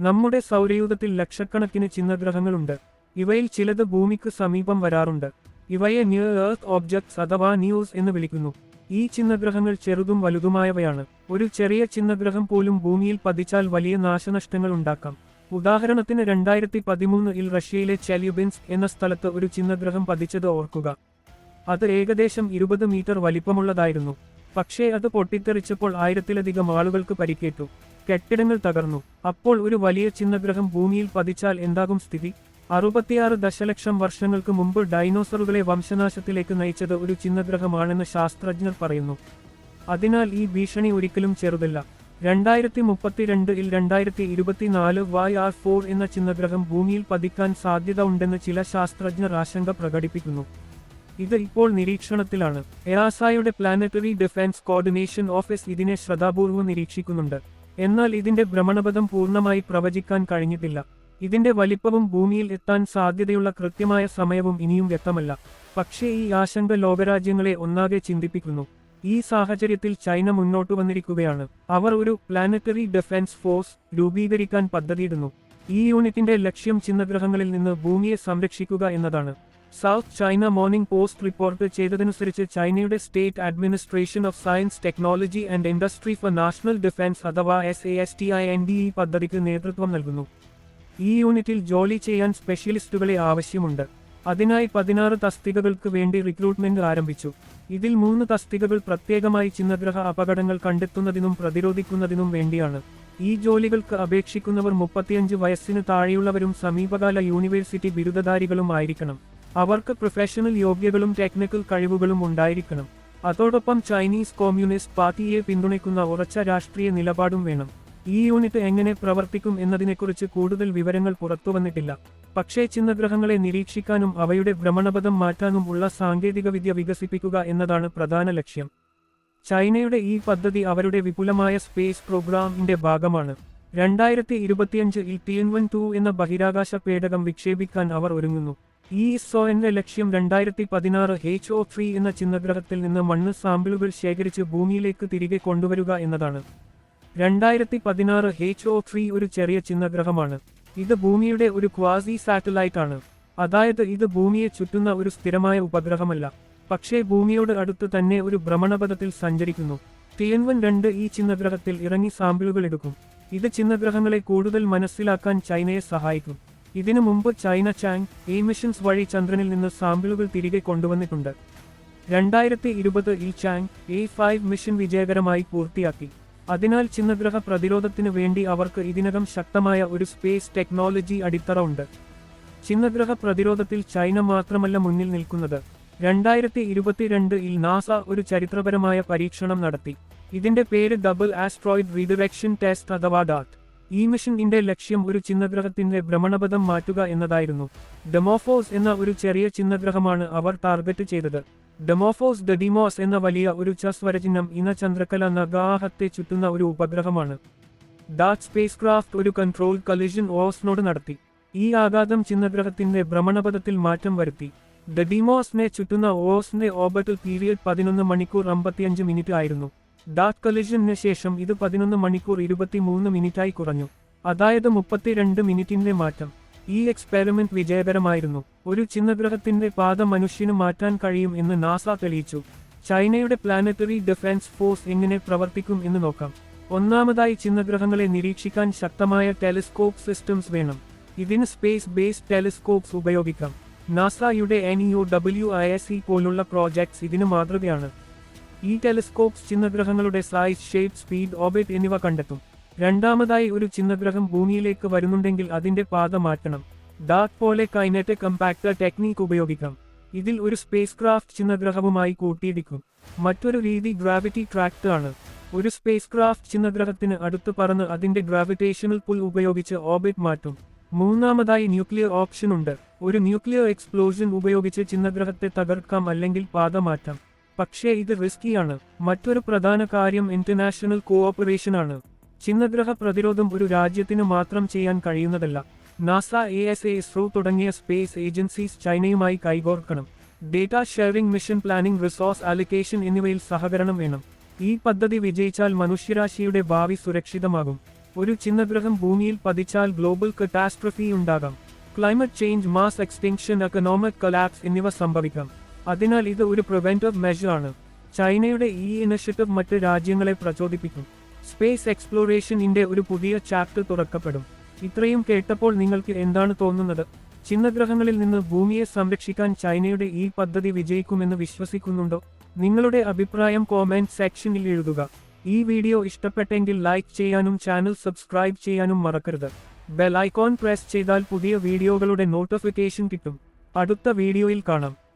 നമ്മുടെ സൗരയൂഥത്തിൽ ലക്ഷക്കണക്കിന് ചിഹ്നഗ്രഹങ്ങളുണ്ട് ഇവയിൽ ചിലത് ഭൂമിക്ക് സമീപം വരാറുണ്ട്. ഇവയെ ന്യൂ എർത്ത് ഓബ്ജക്ട്സ് അഥവാ ന്യൂസ് എന്ന് വിളിക്കുന്നു. ഈ ചിഹ്നഗ്രഹങ്ങൾ ചെറുതും വലുതുമായവയാണ്. ഒരു ചെറിയ ചിഹ്നഗ്രഹം പോലും ഭൂമിയിൽ പതിച്ചാൽ വലിയ നാശനഷ്ടങ്ങൾ ഉണ്ടാക്കാം. ഉദാഹരണത്തിന് രണ്ടായിരത്തി പതിമൂന്നിൽ റഷ്യയിലെ ചെല്യുബിൻസ് എന്ന സ്ഥലത്ത് ഒരു ചിഹ്നഗ്രഹം പതിച്ചത് ഓർക്കുക. അത് ഏകദേശം ഇരുപത് മീറ്റർ വലിപ്പമുള്ളതായിരുന്നു. പക്ഷേ അത് പൊട്ടിത്തെറിച്ചപ്പോൾ ആയിരത്തിലധികം ആളുകൾക്ക് പരിക്കേറ്റു. കെട്ടിടങ്ങൾ തകർന്നു. അപ്പോൾ ഒരു വലിയ ചിഹ്നഗ്രഹം ഭൂമിയിൽ പതിച്ചാൽ എന്താകും സ്ഥിതി? അറുപത്തിയാറ് ദശലക്ഷം വർഷങ്ങൾക്ക് മുമ്പ് ഡൈനോസറുകളെ വംശനാശത്തിലേക്ക് നയിച്ചത് ഒരു ചിഹ്നഗ്രഹമാണെന്ന് ശാസ്ത്രജ്ഞർ പറയുന്നു. അതിനാൽ ഈ ഭീഷണി ഒരിക്കലും ചെറുതല്ല. രണ്ടായിരത്തി മുപ്പത്തിരണ്ടിൽ രണ്ടായിരത്തി ഇരുപത്തിനാല് വൈ ആർ ഫോർ എന്ന ചിഹ്നഗ്രഹം ഭൂമിയിൽ പതിക്കാൻ സാധ്യത ഉണ്ടെന്ന് ചില ശാസ്ത്രജ്ഞർ ആശങ്ക പ്രകടിപ്പിക്കുന്നു. ഇത് ഇപ്പോൾ നിരീക്ഷണത്തിലാണ്. എറാസായുടെ പ്ലാനറ്ററി ഡിഫൻസ് കോർഡിനേഷൻ ഓഫീസ് ഇതിനെ ശ്രദ്ധാപൂർവം നിരീക്ഷിക്കുന്നുണ്ട്. എന്നാൽ ഇതിന്റെ ഭ്രമണപഥം പൂർണമായി പ്രവചിക്കാൻ കഴിഞ്ഞിട്ടില്ല. ഇതിന്റെ വലിപ്പവും ഭൂമിയിൽ എത്താൻ സാധ്യതയുള്ള കൃത്യമായ സമയവും ഇനിയും വ്യക്തമല്ല. പക്ഷേ ഈ ആശങ്ക ലോകരാജ്യങ്ങളെ ഒന്നാകെ ചിന്തിപ്പിക്കുന്നു. ഈ സാഹചര്യത്തിൽ ചൈന മുന്നോട്ട് വന്നിരിക്കുകയാണ്. അവർ ഒരു പ്ലാനറ്ററി ഡിഫൻസ് ഫോഴ്സ് രൂപീകരിക്കാൻ പദ്ധതിയിടുന്നു. ഈ യൂണിറ്റിന്റെ ലക്ഷ്യം ചിന്നഗ്രഹങ്ങളിൽ നിന്ന് ഭൂമിയെ സംരക്ഷിക്കുക എന്നതാണ്. South China Morning Post report ചെയ്തതനുസരിച്ച് ചൈനയുടെ state administration of science technology and industry for national defence അഥവാ S A S T I N D E പദ്ധതിക്ക് നേതൃത്വം നൽകുന്നു. ഈ യൂണിറ്റിൽ ജോലി ചെയ്യാൻ സ്പെഷ്യലിസ്റ്റുകളെ ആവശ്യമുണ്ട്. അതിനായി പതിനാറ് തസ്തികകൾക്ക് വേണ്ടി റിക്രൂട്ട്മെന്റ് ആരംഭിച്ചു. ഇതിൽ മൂന്ന് തസ്തികകൾ പ്രത്യേകമായി ചിന്നഗ്രഹ അപകടങ്ങൾ കണ്ടെത്തുന്നതിനും പ്രതിരോധിക്കുന്നതിനും വേണ്ടിയാണ്. ഈ ജോലികൾക്ക് അപേക്ഷിക്കുന്നവർ മുപ്പത്തിയഞ്ച് വയസ്സിന് താഴെയുള്ളവരും സമീപകാല യൂണിവേഴ്സിറ്റി ബിരുദധാരികളും ആയിരിക്കണം. അവർക്ക് പ്രൊഫഷണൽ യോഗ്യതകളും ടെക്നിക്കൽ കഴിവുകളും ഉണ്ടായിരിക്കണം. അതോടൊപ്പം ചൈനീസ് കോമ്യൂണിസ്റ്റ് പാർട്ടിയെ പിന്തുണയ്ക്കുന്ന ഉറച്ച രാഷ്ട്രീയ നിലപാടും വേണം. ഈ യൂണിറ്റ് എങ്ങനെ പ്രവർത്തിക്കും എന്നതിനെക്കുറിച്ച് കൂടുതൽ വിവരങ്ങൾ പുറത്തുവന്നിട്ടില്ല. പക്ഷേ ചിഹ്നഗ്രഹങ്ങളെ നിരീക്ഷിക്കാനും അവയുടെ ഭ്രമണപഥം മാറ്റാനും ഉള്ള സാങ്കേതികവിദ്യ വികസിപ്പിക്കുക എന്നതാണ് പ്രധാന ലക്ഷ്യം. ചൈനയുടെ ഈ പദ്ധതി അവരുടെ വിപുലമായ സ്പേസ് പ്രോഗ്രാമിന്റെ ഭാഗമാണ്. രണ്ടായിരത്തി ഇരുപത്തിയഞ്ചിൽ ടിയൻവൻ ടു എന്ന ബഹിരാകാശ പേടകം വിക്ഷേപിക്കാൻ അവർ ഒരുങ്ങുന്നു. ഈ ഇസ്രോന്റെ ലക്ഷ്യം രണ്ടായിരത്തി പതിനാറ് എച്ച് ഒ ത്രീ എന്ന ചിന്നഗ്രഹത്തിൽ നിന്ന് മണ്ണ് സാമ്പിളുകൾ ശേഖരിച്ച് ഭൂമിയിലേക്ക് തിരികെ കൊണ്ടുവരിക എന്നതാണ്. രണ്ടായിരത്തി പതിനാറ് എച്ച് ഒ ത്രീ ഒരു ചെറിയ ചിന്നഗ്രഹമാണ്. ഇത് ഭൂമിയുടെ ഒരു ക്വാസി സാറ്റലൈറ്റ് ആണ്. അതായത് ഇത് ഭൂമിയെ ചുറ്റുന്ന ഒരു സ്ഥിരമായ ഉപഗ്രഹമല്ല. പക്ഷേ ഭൂമിയോട് അടുത്ത് തന്നെ ഒരു ഭ്രമണപഥത്തിൽ സഞ്ചരിക്കുന്നു. ടിയൻവൻ രണ്ട് ഈ ചിന്നഗ്രഹത്തിൽ ഇറങ്ങി സാമ്പിളുകൾ എടുക്കും. ഇത് ചിന്നഗ്രഹങ്ങളെ കൂടുതൽ മനസ്സിലാക്കാൻ ചൈനയെ സഹായിക്കും. ഇതിനു മുമ്പ് ചൈന ചാങ് എ മിഷൻസ് വഴി ചന്ദ്രനിൽ നിന്ന് സാമ്പിളുകൾ തിരികെ കൊണ്ടുവന്നിട്ടുണ്ട്. രണ്ടായിരത്തി ഇരുപത് ഈ ചാങ് എ ഫൈവ് മിഷൻ വിജയകരമായി പൂർത്തിയാക്കി. അതിനാൽ ചിന്നഗ്രഹ പ്രതിരോധത്തിനു വേണ്ടി അവർക്ക് ഇതിനകം ശക്തമായ ഒരു സ്പേസ് ടെക്നോളജി അടിത്തറ ഉണ്ട്. ചിന്നഗ്രഹ പ്രതിരോധത്തിൽ ചൈന മാത്രമല്ല മുന്നിൽ നിൽക്കുന്നത്. രണ്ടായിരത്തി ഇരുപത്തിരണ്ടിൽ നാസ ഒരു ചരിത്രപരമായ പരീക്ഷണം നടത്തി. ഇതിന്റെ പേര് ഡബിൾ ആസ്ട്രോയിഡ് റീഡിറക്ഷൻ ടെസ്റ്റ് അഥവാ ഡാറ്റ്. ഈ മിഷന്റെ ലക്ഷ്യം ഒരു ചിഹ്നഗ്രഹത്തിന്റെ ഭ്രമണപഥം മാറ്റുക എന്നതായിരുന്നു. ഡെമോഫോസ് എന്ന ഒരു ചെറിയ ചിഹ്നഗ്രഹമാണ് അവർ ടാർഗറ്റ് ചെയ്തത്. ഡെമോഫോസ് ഡെഡിമോസ് എന്ന വലിയ ഒരു ചസ് വരചിഹ്നം ഇന ചന്ദ്രക്കല നഗാഹത്തെ ചുറ്റുന്ന ഒരു ഉപഗ്രഹമാണ്. ഡാറ്റ് സ്പേസ് ക്രാഫ്റ്റ് ഒരു കൺട്രോൾ കലിഷൻ ഓസ്നോട് നടത്തി. ഈ ആഘാതം ചിഹ്നഗ്രഹത്തിന്റെ ഭ്രമണപഥത്തിൽ മാറ്റം വരുത്തി. ഡെഡിമോസിനെ ചുറ്റുന്ന ഓസിന്റെ ഓർബിറ്റൽ പീരിയഡ് പതിനൊന്ന് മണിക്കൂർ അമ്പത്തിയഞ്ച് മിനിറ്റ് ആയിരുന്നു. ഡാറ്റ് കൊലിഷന് ശേഷം ഇത് പതിനൊന്ന് മണിക്കൂർ ഇരുപത്തിമൂന്ന് മിനിറ്റായി കുറഞ്ഞു. അതായത് മുപ്പത്തിരണ്ട് മിനിറ്റിന്റെ മാറ്റം. ഈ എക്സ്പെരിമെന്റ് വിജയകരമായിരുന്നു. ഒരു ചിന്നഗ്രഹത്തിന്റെ പാത മനുഷ്യന് മാറ്റാൻ കഴിയും എന്ന് നാസ തെളിയിച്ചു. ചൈനയുടെ പ്ലാനറ്ററി ഡിഫൻസ് ഫോഴ്സ് എങ്ങനെ പ്രവർത്തിക്കും എന്ന് നോക്കാം. ഒന്നാമതായി ചിന്നഗ്രഹങ്ങളെ നിരീക്ഷിക്കാൻ ശക്തമായ ടെലിസ്കോപ്പ് സിസ്റ്റംസ് വേണം. ഇതിന് സ്പേസ് ബേസ്ഡ് ടെലിസ്കോപ്സ് ഉപയോഗിക്കാം. നാസയുടെ N E O W I S E പോലുള്ള പ്രോജക്ട്സ് ഇതിന് മാതൃകയാണ്. ഈ ടെലിസ്കോപ്സ് ചിഹ്നഗ്രഹങ്ങളുടെ സൈസ് ഷേപ്പ് സ്പീഡ് ഓബിറ്റ് എന്നിവ കണ്ടെത്തും. രണ്ടാമതായി ഒരു ചിഹ്നഗ്രഹം ഭൂമിയിലേക്ക് വരുന്നുണ്ടെങ്കിൽ അതിന്റെ പാത മാറ്റണം. ഡാർക്ക് പോലെ കൈനറ്റ് കമ്പാക്ടർ ടെക്നീക്ക് ഉപയോഗിക്കാം. ഇതിൽ ഒരു സ്പേസ് ക്രാഫ്റ്റ് ചിഹ്നഗ്രഹവുമായി കൂട്ടിയിടിക്കും. മറ്റൊരു രീതി ഗ്രാവിറ്റി ട്രാക്ട് ആണ്. ഒരു സ്പേസ് ക്രാഫ്റ്റ് ചിഹ്നഗ്രഹത്തിന് അടുത്ത് പറന്ന് അതിന്റെ ഗ്രാവിറ്റേഷണൽ പുൽ ഉപയോഗിച്ച് ഓബിറ്റ് മാറ്റും. മൂന്നാമതായി ന്യൂക്ലിയർ ഓപ്ഷൻ ഉണ്ട്. ഒരു ന്യൂക്ലിയർ എക്സ്പ്ലോഷൻ ഉപയോഗിച്ച് ചിഹ്നഗ്രഹത്തെ തകർക്കാം അല്ലെങ്കിൽ പാത മാറ്റാം. പക്ഷേ ഇത് റിസ്കിയാണ് മറ്റൊരു പ്രധാന കാര്യം ഇന്റർനാഷണൽ കോഓപ്പറേഷൻ ആണ്. ചിഹ്നഗ്രഹ പ്രതിരോധം ഒരു രാജ്യത്തിന് മാത്രം ചെയ്യാൻ കഴിയുന്നതല്ല. NASA E S A ISRO തുടങ്ങിയ സ്പേസ് ഏജൻസീസ് ചൈനയുമായി കൈകോർക്കണം. Data sharing mission planning resource allocation എന്നിവയിൽ സഹകരണം വേണം. ഈ പദ്ധതി വിജയിച്ചാൽ മനുഷ്യരാശിയുടെ ഭാവി സുരക്ഷിതമാകും. ഒരു ചിന്നഗ്രഹം ഭൂമിയിൽ പതിച്ചാൽ ഗ്ലോബൽ കറ്റാസ്ട്രഫി ഉണ്ടാകാം. Climate change mass extinction economic collapse എന്നിവ സംഭവിക്കാം. അതിനാൽ ഇത് ഒരു മെഷർ ആണ്. ചൈനയുടെ ഈ ഇനിഷ്യേറ്റീവ് മറ്റ് രാജ്യങ്ങളെ പ്രചോദിപ്പിക്കും. സ്പേസ് എക്സ്പ്ലോറേഷനിന്റെ ഒരു പുതിയ ചാപ്റ്റർ തുറക്കപ്പെടും. ഇത്രയും കേട്ടപ്പോൾ നിങ്ങൾക്ക് എന്താണ് തോന്നുന്നത്? ചിഹ്നഗ്രഹങ്ങളിൽ നിന്ന് ഭൂമിയെ സംരക്ഷിക്കാൻ ചൈനയുടെ ഈ പദ്ധതി വിജയിക്കുമെന്ന് വിശ്വസിക്കുന്നുണ്ടോ? നിങ്ങളുടെ അഭിപ്രായം കോമെന്റ് സെക്ഷനിൽ എഴുതുക. ഈ വീഡിയോ ഇഷ്ടപ്പെട്ടെങ്കിൽ ലൈക്ക് ചെയ്യാനും ചാനൽ സബ്സ്ക്രൈബ് ചെയ്യാനും മറക്കരുത്. ബെൽ ഐക്കോൺ പ്രസ് ചെയ്താൽ പുതിയ വീഡിയോകളുടെ നോട്ടിഫിക്കേഷൻ കിട്ടും. അടുത്ത വീഡിയോയിൽ കാണാം.